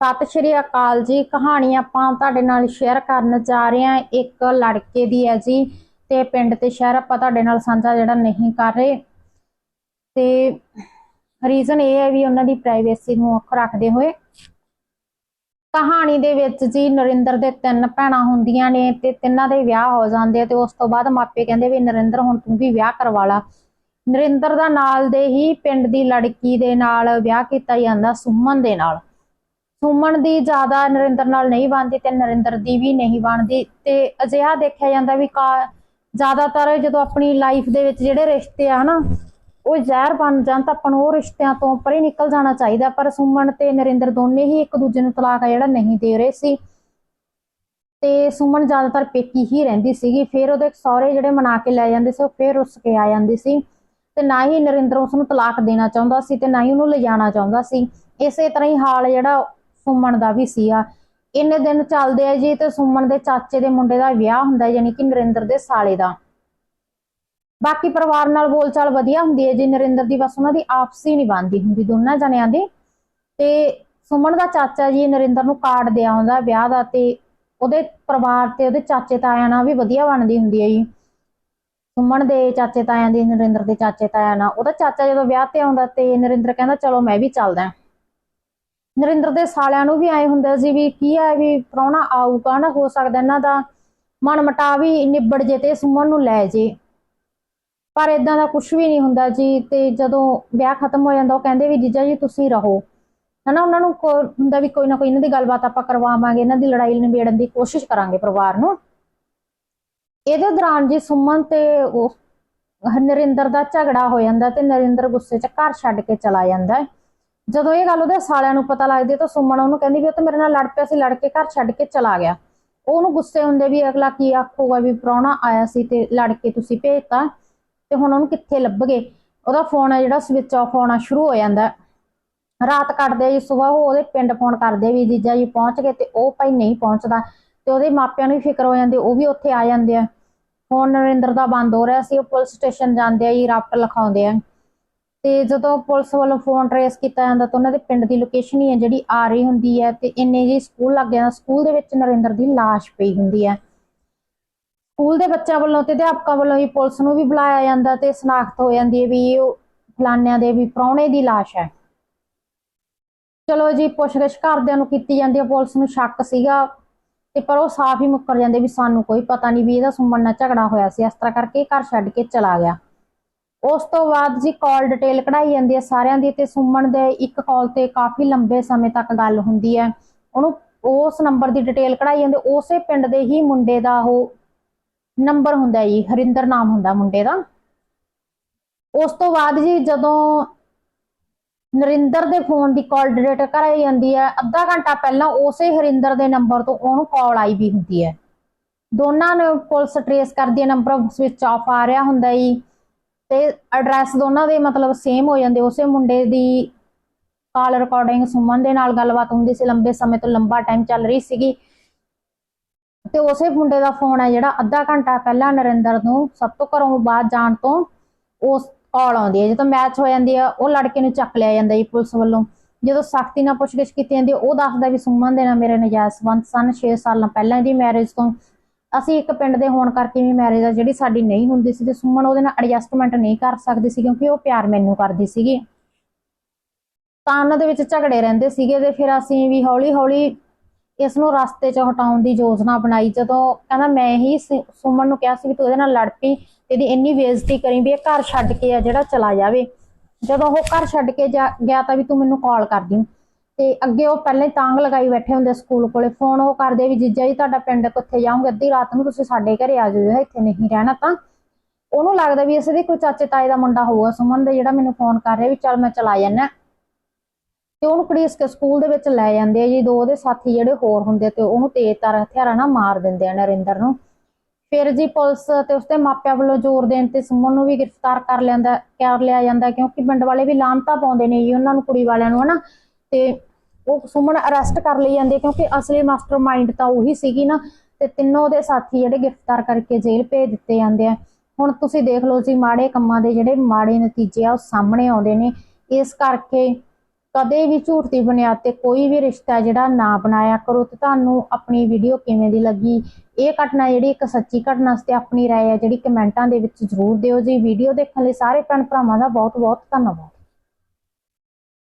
ਸਤਿ ਸ਼੍ਰੀ ਅਕਾਲ ਜੀ। ਕਹਾਣੀ ਆਪਾਂ ਤੁਹਾਡੇ ਨਾਲ ਸ਼ੇਅਰ ਕਰਨ ਜਾ ਰਹੇ ਹਾਂ। ਇੱਕ ਲੜਕੇ ਦੀ ਹੈ ਜੀ ਤੇ ਪਿੰਡ ਤੇ ਸ਼ਹਿਰ ਆਪਾਂ ਤੁਹਾਡੇ ਨਾਲ ਸਾਂਝਾ ਜਿਹੜਾ ਨਹੀਂ ਕਰ ਰਹੇ। ਤੇ ਰੀਜ਼ਨ ਇਹ ਹੈ ਵੀ ਉਹਨਾਂ ਦੀ ਪ੍ਰਾਈਵੇਸੀ ਨੂੰ ਅੱਖ ਰੱਖਦੇ ਹੋਏ ਕਹਾਣੀ ਦੇ ਵਿੱਚ ਜੀ ਨਰਿੰਦਰ ਦੇ ਤਿੰਨ ਭੈਣਾਂ ਹੁੰਦੀਆਂ ਨੇ ਤੇ ਤਿੰਨਾਂ ਦੇ ਵਿਆਹ ਹੋ ਜਾਂਦੇ ਆ ਤੇ ਉਸ ਤੋਂ ਬਾਅਦ ਮਾਪੇ ਕਹਿੰਦੇ ਵੀ ਨਰਿੰਦਰ, ਹੁਣ ਤੂੰ ਵੀ ਵਿਆਹ ਕਰਵਾ ਲਾ। ਨਰਿੰਦਰ ਦਾ ਨਾਲ ਦੇ ਹੀ ਪਿੰਡ ਦੀ ਲੜਕੀ ਦੇ ਨਾਲ ਵਿਆਹ ਕੀਤਾ ਜਾਂਦਾ ਸੁਮਨ ਦੇ ਨਾਲ। ਸੁਮਨ ਦੀ ਜ਼ਿਆਦਾ ਨਰਿੰਦਰ ਨਾਲ ਨਹੀਂ ਬਣਦੀ ਤੇ ਨਰਿੰਦਰ ਦੀ ਵੀ ਨਹੀਂ ਬਣਦੀ। ਤੇ ਅਜਿਹਾ ਦੇਖਿਆ ਜਾਂਦਾ ਵੀ ਜ਼ਿਆਦਾਤਰ ਜਦੋਂ ਆਪਣੀ ਲਾਈਫ ਦੇ ਵਿੱਚ ਜਿਹੜੇ ਰਿਸ਼ਤੇ ਆ ਨਾ, ਉਹ ਜ਼ਹਿਰ ਬਣ ਜਾਣ ਤਾਂ ਆਪਾਂ ਨੂੰ ਉਹ ਰਿਸ਼ਤਿਆਂ ਤੋਂ ਪਰੇ ਨਿਕਲ ਜਾਣਾ ਚਾਹੀਦਾ। ਪਰ ਸੁਮਨ ਤੇ ਨਰਿੰਦਰ ਦੋਨੇ ਹੀ ਇੱਕ ਦੂਜੇ ਨੂੰ ਤਲਾਕ ਆ ਜਿਹੜਾ ਨਹੀਂ ਦੇ ਰਹੇ ਸੀ। ਤੇ ਸੁਮਨ ਜ਼ਿਆਦਾਤਰ ਪੇਕੀ ਹੀ ਰਹਿੰਦੀ ਸੀਗੀ। ਫਿਰ ਉਹਦੇ ਸਹੁਰੇ ਜਿਹੜੇ ਮਨਾ ਕੇ ਲੈ ਜਾਂਦੇ ਸੀ, ਉਹ ਫਿਰ ਰੁੱਸ ਕੇ ਆ ਜਾਂਦੀ ਸੀ। ਤੇ ਨਾ ਹੀ ਨਰਿੰਦਰ ਉਸ ਨੂੰ ਤਲਾਕ ਦੇਣਾ ਚਾਹੁੰਦਾ ਸੀ ਤੇ ਨਾ ਹੀ ਉਹਨੂੰ ਲਿਜਾਣਾ ਚਾਹੁੰਦਾ ਸੀ। ਇਸੇ ਤਰ੍ਹਾਂ ਹੀ ਹਾਲ ਜਿਹੜਾ ਸੁਮਨ ਦਾ ਵੀ ਸੀਗਾ ਇੰਨੇ ਦਿਨ ਚੱਲਦੇ ਆ ਜੀ ਤੇ ਸੁਮਨ ਦੇ ਚਾਚੇ ਦੇ ਮੁੰਡੇ ਦਾ ਵਿਆਹ ਹੁੰਦਾ ਹੈ, ਯਾਨੀ ਕਿ ਨਰਿੰਦਰ ਦੇ ਸਾਲੇ ਦਾ। ਬਾਕੀ ਪਰਿਵਾਰ ਨਾਲ ਬੋਲਚਾਲ ਵਧੀਆ ਹੁੰਦੀ ਹੈ ਜੀ ਨਰਿੰਦਰ ਦੀ ਬਸ ਉਹਨਾਂ ਦੀ ਆਪਸੀ ਨਹੀਂ ਬਣਦੀ ਹੁੰਦੀ ਦੋਨਾਂ ਜਣਿਆਂ ਦੀ। ਤੇ ਸੁਮਨ ਦਾ ਚਾਚਾ ਜੀ ਨਰਿੰਦਰ ਨੂੰ ਕਾਰਡ ਦੇ ਆਉਂਦਾ ਵਿਆਹ ਦਾ ਤੇ ਉਹਦੇ ਪਰਿਵਾਰ ਤੇ ਉਹਦੇ ਚਾਚੇ ਤਾਇਆਂ ਨਾਲ ਵੀ ਵਧੀਆ ਬਣਦੀ ਹੁੰਦੀ ਹੈ ਜੀ। ਸੁਮਨ ਦੇ ਚਾਚੇ ਤਾਇਆਂ ਦੀ ਨਰਿੰਦਰ ਦੇ ਚਾਚੇ ਤਾਇਆਂ ਨਾਲ। ਉਹਦਾ ਚਾਚਾ ਜਦੋਂ ਵਿਆਹ ਤੇ ਆਉਂਦਾ ਤੇ ਨਰਿੰਦਰ ਕਹਿੰਦਾ ਚਲੋ ਮੈਂ ਵੀ ਚੱਲਦਾ ਨਰਿੰਦਰ ਦੇ ਸਾਲਿਆਂ ਨੂੰ ਵੀ ਐ ਹੁੰਦਾ ਸੀ ਵੀ ਕੀ ਹੈ ਵੀ ਪ੍ਰਾਹੁਣਾ ਆਊਗਾ ਨਾ, ਹੋ ਸਕਦਾ ਇਹਨਾਂ ਦਾ ਮਨ ਮਟਾ ਵੀ ਨਿਬੜ ਜੇ ਤੇ ਸੁਮਨ ਨੂੰ ਲੈ ਜੇ। ਪਰ ਇਦਾਂ ਦਾ ਕੁਝ ਵੀ ਨਹੀਂ ਹੁੰਦਾ ਜੀ ਤੇ ਜਦੋਂ ਵਿਆਹ ਖਤਮ ਹੋ ਜਾਂਦਾ, ਉਹ ਕਹਿੰਦੇ ਵੀ ਜੀਜਾ ਜੀ ਤੁਸੀਂ ਰਹੋ। ਹਨਾ, ਉਹਨਾਂ ਨੂੰ ਕੋ- ਹੁੰਦਾ ਵੀ ਕੋਈ ਨਾ ਕੋਈ ਇਹਨਾਂ ਦੀ ਗੱਲਬਾਤ ਆਪਾਂ ਕਰਵਾਵਾਂਗੇ, ਇਹਨਾਂ ਦੀ ਲੜਾਈ ਨਿਬੇੜਨ ਦੀ ਕੋਸ਼ਿਸ਼ ਕਰਾਂਗੇ ਪਰਿਵਾਰ ਨੂੰ। ਇਹਦੇ ਦੌਰਾਨ ਜੀ ਸੁਮਨ ਤੇ ਉਹ ਨਰਿੰਦਰ ਦਾ ਝਗੜਾ ਹੋ ਜਾਂਦਾ ਤੇ ਨਰਿੰਦਰ ਗੁੱਸੇ 'ਚ ਘਰ ਛੱਡ ਕੇ ਚਲਾ ਜਾਂਦਾ। ਹੈ ਜਦੋਂ ਇਹ ਗੱਲ ਉਹਦੇ ਸਾਲਿਆਂ ਨੂੰ ਪਤਾ ਲੱਗਦੀ ਤਾਂ ਸੁਮਨ ਉਹਨੂੰ ਕਹਿੰਦੀ ਵੀ ਉਹ ਤਾਂ ਮੇਰੇ ਨਾਲ ਲੜ ਪਿਆ ਸੀ, ਲੜ ਕੇ ਘਰ ਛੱਡ ਕੇ ਚਲਾ ਗਿਆ। ਉਹਨੂੰ ਗੁੱਸੇ ਹੁੰਦੇ ਵੀ ਅਗਲਾ ਕੀ ਆਖੂਗਾ ਵੀ ਪ੍ਰਾਹੁਣਾ ਆਇਆ ਸੀ ਤੇ ਲੜ ਕੇ ਤੁਸੀਂ ਭੇਜਤਾ ਤੇ ਹੁਣ ਉਹਨੂੰ ਕਿੱਥੇ ਲੱਭਗੇ? ਉਹਦਾ ਫੋਨ ਆ ਜਿਹੜਾ ਸਵਿਚ ਆਫ ਹੋਣਾ ਸ਼ੁਰੂ ਹੋ ਜਾਂਦਾ। ਰਾਤ ਕੱਟਦੇ ਜੀ ਸਵੇਰ ਉਹ ਉਹਦੇ ਪਿੰਡ ਫੋਨ ਕਰਦੇ ਵੀ ਜੀਜਾ ਜੀ ਪਹੁੰਚ ਗਏ ਤੇ ਉਹ ਭਾਈ ਨਹੀਂ ਪਹੁੰਚਦਾ ਤੇ ਉਹਦੇ ਮਾਪਿਆਂ ਨੂੰ ਵੀ ਫਿਕਰ ਹੋ ਜਾਂਦੀ, ਉਹ ਵੀ ਉੱਥੇ ਆ ਜਾਂਦੇ ਆ। ਫੋਨ ਨਰਿੰਦਰ ਦਾ ਬੰਦ ਹੋ ਰਿਹਾ ਸੀ, ਉਹ ਪੁਲਿਸ ਸਟੇਸ਼ਨ ਜਾਂਦੇ ਆ ਜੀ ਰਾਪਟ ਲਿਖਾਉਂਦੇ ਆ। ਤੇ ਜਦੋਂ ਪੁਲਿਸ ਵੱਲੋਂ ਫੋਨ ਟਰੇਸ ਕੀਤਾ ਜਾਂਦਾ ਤਾਂ ਉਹਨਾਂ ਦੇ ਪਿੰਡ ਦੀ ਲੋਕੇਸ਼ਨ ਹੀ ਹੈ, ਜਿਹੜੀ ਆ ਰਹੀ ਹੁੰਦੀ ਹੈ ਤੇ ਇੰਨੇ ਜੀ ਸਕੂਲ ਲੱਗ ਜਾਂਦਾ ਸਕੂਲ ਦੇ ਵਿੱਚ ਨਰਿੰਦਰ ਦੀ ਲਾਸ਼ ਪਈ ਹੁੰਦੀ ਹੈ। ਸਕੂਲ ਦੇ ਬੱਚਿਆਂ ਵੱਲੋਂ ਤੇ ਅਧਿਆਪਕਾਂ ਵੱਲੋਂ ਵੀ ਪੁਲਿਸ ਨੂੰ ਵੀ ਬੁਲਾਇਆ ਜਾਂਦਾ ਤੇ ਸਨਾਖਤ ਹੋ ਜਾਂਦੀ ਹੈ ਵੀ ਇਹ ਫਲਾਨਿਆਂ ਦੇ ਵੀ ਪ੍ਰਾਹੁਣੇ ਦੀ ਲਾਸ਼ ਹੈ। ਚਲੋ ਜੀ, ਪੁੱਛਗਿੱਛ ਘਰਦਿਆਂ ਨੂੰ ਕੀਤੀ ਜਾਂਦੀ ਹੈ, ਪੁਲਿਸ ਨੂੰ ਸ਼ੱਕ ਸੀਗਾ ਤੇ ਪਰ ਉਹ ਸਾਫ਼ ਹੀ ਮੁੱਕਰ ਜਾਂਦੇ ਵੀ ਸਾਨੂੰ ਕੋਈ ਪਤਾ ਨਹੀਂ ਵੀ ਇਹਦਾ ਸੁਮਨ ਨਾਲ ਝਗੜਾ ਹੋਇਆ ਸੀ, ਇਸ ਤਰ੍ਹਾਂ ਕਰਕੇ ਘਰ ਛੱਡ ਕੇ ਚਲਾ ਗਿਆ। ਉਸ ਤੋਂ ਬਾਅਦ ਜੀ ਕਾਲ ਡਿਟੇਲ ਕਢਾਈ ਜਾਂਦੀ ਹੈ ਸਾਰਿਆਂ ਦੀ ਤੇ ਸੁਮਨ ਦੇ ਇੱਕ ਕਾਲ ਤੇ ਕਾਫੀ ਲੰਬੇ ਸਮੇਂ ਤੱਕ ਗੱਲ ਹੁੰਦੀ ਹੈ। ਉਹਨੂੰ ਉਸ ਨੰਬਰ ਦੀ ਡਿਟੇਲ ਕਢਾਈ ਜਾਂਦੀ, ਉਸੇ ਪਿੰਡ ਦੇ ਹੀ ਮੁੰਡੇ ਦਾ ਉਹ ਨੰਬਰ ਹੁੰਦਾ ਜੀ, ਹਰਿੰਦਰ ਨਾਮ ਹੁੰਦਾ ਮੁੰਡੇ ਦਾ। ਉਸ ਤੋਂ ਬਾਅਦ ਜੀ ਜਦੋਂ ਨਰਿੰਦਰ ਦੇ ਫੋਨ ਦੀ ਕਾਲ ਡਿਲੀਟ ਕਰਾਈ ਜਾਂਦੀ ਹੈ, ਅੱਧਾ ਘੰਟਾ ਪਹਿਲਾਂ ਉਸੇ ਹਰਿੰਦਰ ਦੇ ਨੰਬਰ ਤੋਂ ਉਹਨੂੰ ਕਾਲ ਆਈ ਵੀ ਹੁੰਦੀ ਹੈ। ਦੋਨਾਂ ਨੇ ਪੁਲਿਸ ਟਰੇਸ ਕਰਦੀ ਹੈ ਨੰਬਰ ਸਵਿਚ ਆਫ ਆ ਰਿਹਾ ਹੁੰਦਾ ਜੀ। ਤੇ ਐਡਰੈਸ ਦੋਨਾਂ ਦੇ ਮਤਲਬ ਸੇਮ ਹੋ ਜਾਂਦੇ ਉਸੇ ਮੁੰਡੇ ਦੀ ਕਾਲ ਰਿਕਾਰਡਿੰਗ ਸੁਮਨ ਦੇ ਨਾਲ ਗੱਲਬਾਤ ਹੁੰਦੀ ਸੀ ਲੰਬੇ ਸਮੇਂ ਤੋਂ ਲੰਬਾ ਟਾਈਮ ਚੱਲ ਰਹੀ ਸੀਗੀ। ਤੇ ਉਸੇ ਮੁੰਡੇ ਦਾ ਫੋਨ ਹੈ ਜਿਹੜਾ ਅੱਧਾ ਘੰਟਾ ਪਹਿਲਾਂ ਨਰਿੰਦਰ ਨੂੰ ਸਭ ਤੋਂ ਘਰੋਂ ਬਾਹਰ ਜਾਣ ਤੋਂ ਉਸ ਕਾਲ ਆਉਂਦੀ ਹੈ। ਜਦੋਂ ਮੈਚ ਹੋ ਜਾਂਦੀ ਹੈ ਉਹ ਲੜਕੇ ਨੂੰ ਚੱਕ ਲਿਆ ਜਾਂਦਾ ਜੀ ਪੁਲਿਸ ਵੱਲੋਂ। ਜਦੋਂ ਸਖਤੀ ਨਾਲ ਪੁੱਛਗਿੱਛ ਕੀਤੀ ਜਾਂਦੀ ਹੈ, ਉਹ ਦੱਸਦਾ ਵੀ ਸੁਮਨ ਦੇ ਨਾਲ ਮੇਰੇ ਨਜਾਇਜ਼ ਸੰਬੰਧ ਸਨ। 6 ਸਾਲਾਂ ਪਹਿਲਾਂ ਦੀ ਮੈਰਿਜ ਤੋਂ ਅਸੀਂ ਇੱਕ ਪਿੰਡ ਦੇ ਹੋਣ ਕਰਕੇ ਵੀ ਮੈਰਿਜ ਆ ਜਿਹੜੀ ਸਾਡੀ ਨਹੀਂ ਹੁੰਦੀ ਸੀ ਤੇ ਸੁਮਨ ਉਹਦੇ ਨਾਲ ਐਡਜਸਟਮੈਂਟ ਨਹੀਂ ਕਰ ਸਕਦੀ ਸੀ ਕਿਉਂਕਿ ਉਹ ਪਿਆਰ ਮੈਨੂੰ ਕਰਦੀ ਸੀਗੀ। ਤਾਂ ਉਹਨਾਂ ਦੇ ਵਿੱਚ ਝਗੜੇ ਰਹਿੰਦੇ ਸੀਗੇ ਤੇ ਫਿਰ ਅਸੀਂ ਵੀ ਹੌਲੀ ਹੌਲੀ ਇਸ ਨੂੰ ਰਸਤੇ 'ਚ ਹਟਾਉਣ ਦੀ ਯੋਜਨਾ ਬਣਾਈ। ਜਦੋਂ ਕਹਿੰਦਾ ਮੈਂ ਹੀ ਸੁਮਨ ਨੂੰ ਕਿਹਾ ਸੀ ਵੀ ਤੂੰ ਇਹਦੇ ਨਾਲ ਲੜ ਪਈ ਤੇ ਇਹਦੀ ਇੰਨੀ ਬੇਇੱਜ਼ਤੀ ਕਰੀ ਵੀ ਇਹ ਘਰ ਛੱਡ ਕੇ ਆ ਜਿਹੜਾ ਚਲਾ ਜਾਵੇ। ਜਦੋਂ ਉਹ ਘਰ ਛੱਡ ਕੇ ਜਾ- ਗਿਆ ਤਾਂ ਵੀ ਤੂੰ ਮੈਨੂੰ ਕਾਲ ਕਰਦੀ ਤੇ ਅੱਗੇ ਉਹ ਪਹਿਲਾਂ ਹੀ ਤਾਂਗ ਲਗਾਈ ਬੈਠੇ ਹੁੰਦੇ ਸਕੂਲ ਕੋਲੇ। ਫੋਨ ਉਹ ਕਰਦੇ ਵੀ, ਜੀਜਾ ਜੀ, ਤੁਹਾਡਾ ਪਿੰਡ ਕਿੱਥੇ ਜਾਓਗੇ ਅੱਧੀ ਰਾਤ ਨੂੰ ਤੁਸੀਂ ਸਾਡੇ ਘਰੇ ਆ ਜਾਓ ਇੱਥੇ ਨਹੀਂ ਰਹਿਣਾ ਤਾਂ। ਉਹਨੂੰ ਲੱਗਦਾ ਵੀ ਇਸੇ ਦੀ ਕੋਈ ਚਾਚੇ ਤਾਏ ਦਾ ਮੁੰਡਾ ਹੋਊਗਾ, ਸੁਮਨ ਦਾ ਜਿਹੜਾ ਮੈਨੂੰ ਫੋਨ ਕਰ ਰਿਹਾ ਵੀ ਚੱਲ ਮੈਂ ਚਲਾ ਜਾਣਾ ਤੇ ਉਹਨੂੰ ਘੜੀਸ ਕੇ ਸਕੂਲ ਦੇ ਵਿੱਚ ਲੈ ਜਾਂਦੇ ਆ ਜੀ, ਦੋ ਉਹਦੇ ਸਾਥੀ ਜਿਹੜੇ ਹੋਰ ਹੁੰਦੇ ਤੇ ਉਹਨੂੰ ਤੇਜ਼ਧਾਰ ਹਥਿਆਰਾਂ ਨਾਲ ਮਾਰ ਦਿੰਦੇ ਆ ਨਰਿੰਦਰ ਨੂੰ। ਫਿਰ ਜੀ ਪੁਲਿਸ ਤੇ ਉਸਦੇ ਮਾਪਿਆਂ ਵੱਲੋਂ ਜ਼ੋਰ ਦੇਣ ਤੇ ਸੁਮਨ ਨੂੰ ਵੀ ਗ੍ਰਿਫਤਾਰ ਕਰ ਲਿਆਂਦਾ ਕਰ ਲਿਆ ਜਾਂਦਾ ਕਿਉਂਕਿ ਪਿੰਡ ਵਾਲੇ ਵੀ ਲਾਮਤਾ ਪਾਉਂਦੇ ਨੇ ਜੀ, ਉਹਨਾਂ ਨੂੰ ਕੁੜੀ ਵਾਲਿਆਂ ਨੂੰ ਹਨਾ। ਤੇ ਉਹ ਸੁਮਨ ਅਰੈਸਟ ਕਰ ਲਈ ਜਾਂਦੀ ਹੈ ਕਿਉਂਕਿ ਅਸਲੀ ਮਾਸਟਰਮਾਈਂਡ ਤਾਂ ਉਹੀ ਸੀਗੀ ਨਾ ਤੇ ਤਿੰਨੋਂ ਦੇ ਸਾਥੀ ਜਿਹੜੇ ਗ੍ਰਿਫਤਾਰ ਕਰਕੇ ਜੇਲ੍ਹ ਭੇਜ ਦਿੱਤੇ ਜਾਂਦੇ ਆ। ਹੁਣ ਤੁਸੀਂ ਦੇਖ ਲਓ ਜੀ ਮਾੜੇ ਕੰਮਾਂ ਦੇ ਜਿਹੜੇ ਮਾੜੇ ਨਤੀਜੇ ਆ ਉਹ ਸਾਹਮਣੇ ਆਉਂਦੇ ਨੇ। ਇਸ ਕਰਕੇ ਕਦੇ ਵੀ ਝੂਠ ਦੀ ਬੁਨਿਆਦ ਤੇ ਕੋਈ ਵੀ ਰਿਸ਼ਤਾ ਜਿਹੜਾ ਨਾ ਬਣਾਇਆ ਕਰੋ ਤੇ ਤੁਹਾਨੂੰ ਆਪਣੀ ਵੀਡੀਓ ਕਿਵੇਂ ਦੀ ਲੱਗੀ? ਇਹ ਘਟਨਾ ਜਿਹੜੀ ਇੱਕ ਸੱਚੀ ਘਟਨਾ ਸੀ ਤੇ ਆਪਣੀ ਰਾਏ ਹੈ ਜਿਹੜੀ ਕਮੈਂਟਾਂ ਦੇ ਵਿੱਚ ਜ਼ਰੂਰ ਦਿਓ ਜੀ। ਵੀਡੀਓ ਦੇਖਣ ਲਈ ਸਾਰੇ ਭੈਣ ਭਰਾਵਾਂ ਦਾ ਬਹੁਤ ਬਹੁਤ ਧੰਨਵਾਦ।